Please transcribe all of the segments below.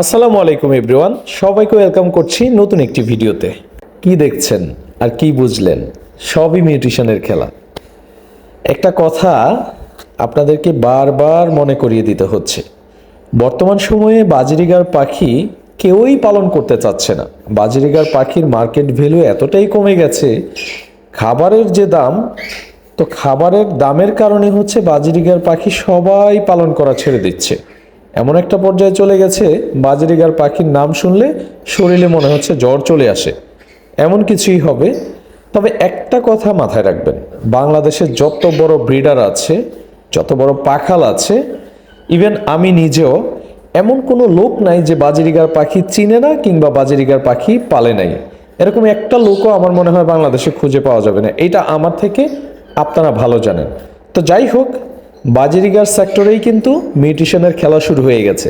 আসসালামু আলাইকুম এভরিওয়ান, সবাইকে ওয়েলকাম করছি নতুন একটি ভিডিওতে। কি দেখছেন আর কি বুঝলেন? সবই মিউটিশনের খেলা। একটা কথা আপনাদেরকে বারবার মনে করিয়ে দিতে হচ্ছে। বর্তমান সময়ে বাজরিগার পাখি কেউই পালন করতে চাচ্ছে না। বাজরিগার পাখির মার্কেট ভ্যালু এতটাই কমে গেছে, খাবারের যে দাম, তো খাবারের দামের কারণে হচ্ছে বাজরিগার পাখি সবাই পালন করা ছেড়ে দিচ্ছে। এমন একটা পর্যায়ে চলে গেছে, বাজরিগার পাখির নাম শুনলে শরীরে মনে হচ্ছে জ্বর চলে আসে। এমন কিছুই হবে। তবে একটা কথা মাথায় রাখবেন, বাংলাদেশে যত বড় ব্রিডার আছে, যত বড় পাখাল আছে, ইভেন আমি নিজেও, এমন কোনো লোক নাই যে বাজরিগার পাখি চিনে না কিংবা বাজরিগার পাখি পালে নাই। এরকম একটা লোকও আমার মনে হয় বাংলাদেশে খুঁজে পাওয়া যাবে না। এটা আমার থেকে আপনারা ভালো জানেন। তো যাই হোক বাজরিগার সেক্টরেই কিন্তু মিউটিশনের খেলা শুরু হয়ে গেছে,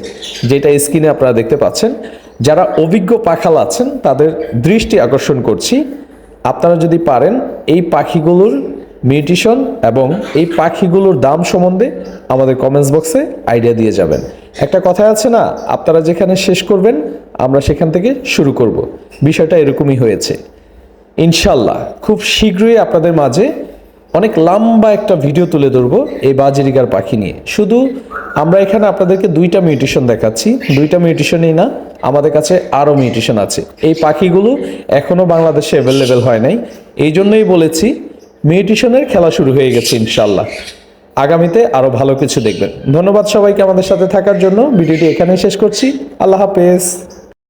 যেটা স্ক্রিনে আপনারা দেখতে পাচ্ছেন। যারা অভিজ্ঞ পাখাল আছেন, তাদের দৃষ্টি আকর্ষণ করছি। আপনারা যদি পারেন, এই পাখিগুলোর মিউটিশন এবং এই পাখিগুলোর দাম সম্বন্ধে আমাদের কমেন্টস বক্সে আইডিয়া দিয়ে যাবেন। একটা কথা আছে না, আপনারা যেখানে শেষ করবেন, আমরা সেখান থেকে শুরু করব। বিষয়টা এরকমই হয়েছে। ইনশাল্লাহ, খুব শীঘ্রই আপনাদের মাঝে অনেক লম্বা একটা ভিডিও তুলে ধরবো এই বাজরিগার পাখি নিয়ে। শুধু আমরা এখানে আপনাদেরকে দুইটা মিউটেশন দেখাচ্ছি। দুইটা মিউটেশনই না, আমাদের কাছে আরও মিউটেশন আছে। এই পাখিগুলো এখনও বাংলাদেশে অ্যাভেলেবেল হয় নাই। এই জন্যই বলেছি মিউটেশনের খেলা শুরু হয়ে গেছে ইনশাল্লাহ আগামীতে আরও ভালো কিছু দেখবেন। ধন্যবাদ সবাইকে আমাদের সাথে থাকার জন্য। ভিডিওটি এখানেই শেষ করছি। আল্লাহ হাফেজ।